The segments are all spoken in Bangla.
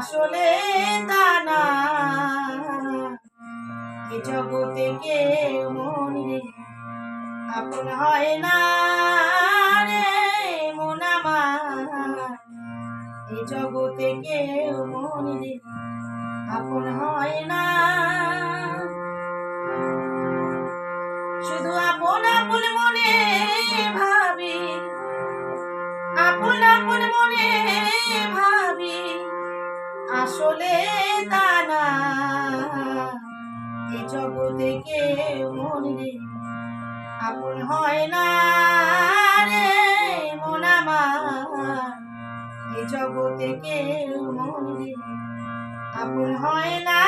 আসলে তা না। এ জগতে কে মন আপন হয় না রে মন এ জগতে কে মন আপন হয় না আসলে তা না। এ জগতে কেউ মন আপন হয় না রে মন আমার। এ জগতে কেউ মন আপন হয় না।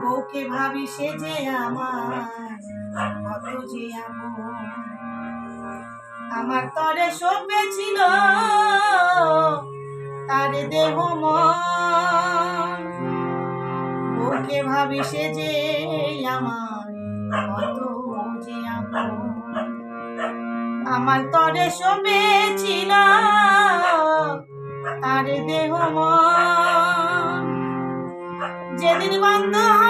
বউকে ভাবি সে যে আমার, কত যে আপন। আমার তরে সপে ছিল, তার দেহ বউকে ভাবি সে যে আমার কত যে আমার তরে তার দেহ যেদিন বন্ধ হবে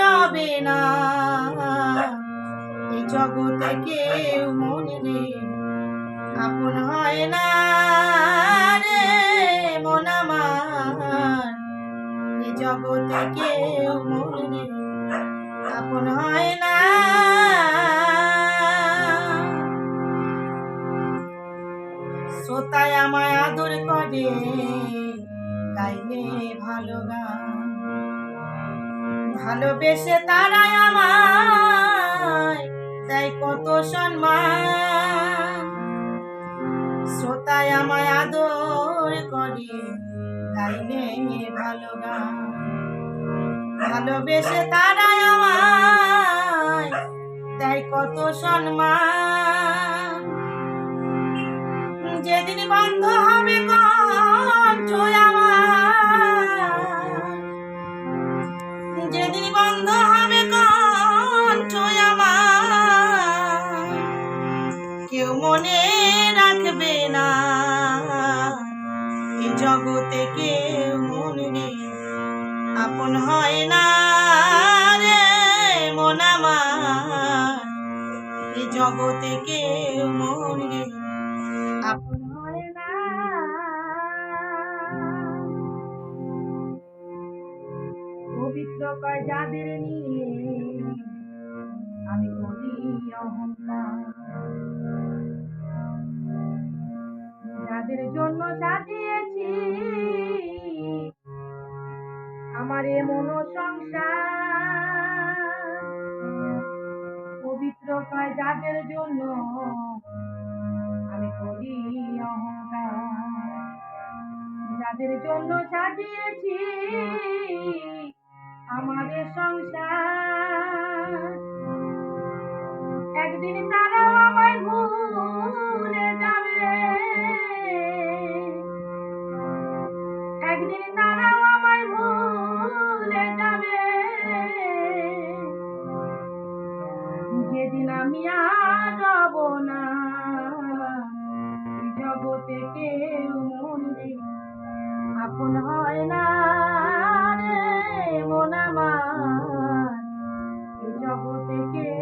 রবে না। এই জগতে কেউ মনে রে আপন হয় না রে মন আমার। এই জগতে কেউ মনে রে আপন হয় না। শ্রোতায় আমায় আদর করে, গাইলে ভালো গান। ভালোবেসে তারাই আমায় দেয় কত সম্মান। শ্রোতায় আমায় আদর করে গাইলে ভালো গান। ভালোবেসে তারাই আমায় দেয় কত সম্মান। যেদিন বন্ধ হবে রাখবে না। এই জগতে কেউ মনে আপন হয় না রে মন আমার। এই জগতে কেউ মনে আপন হয় না। পবিত্র কয় যাদের নিয়ে আমি করি অহংকার। জন্য সাজিয়েছি আমার এ মন সংসার। পবিত্র কয় যাদের জন্য আমি করি অহংকার। যাদের জন্য সাজিয়েছি আমাদের সংসার আমি আর যাব না। জগতে কেউ মন্দির আপন হয় না রে মন আমার। জগতে কেউ